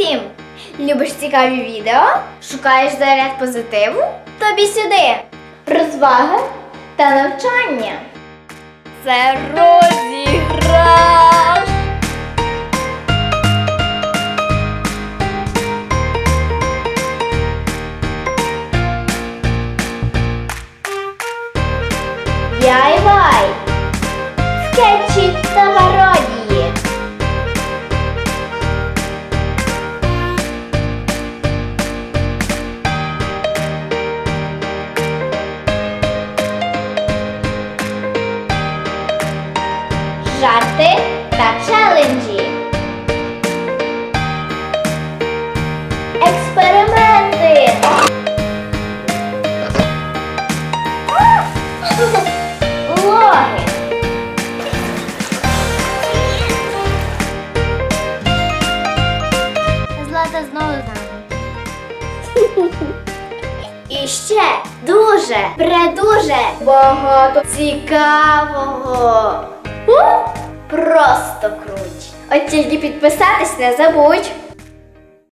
усім! Любиш цікаві відео? Шукаєш заряд позитиву? Тобі сюди! Розваги та навчання. Це розіграш! Яй-вай! Скетчі Жарти та челенджі. Експерименти. Влоги. Злата знову нами. І ще дуже, предуже багато цікавого. Просто круть. От тільки підписатись не забудь.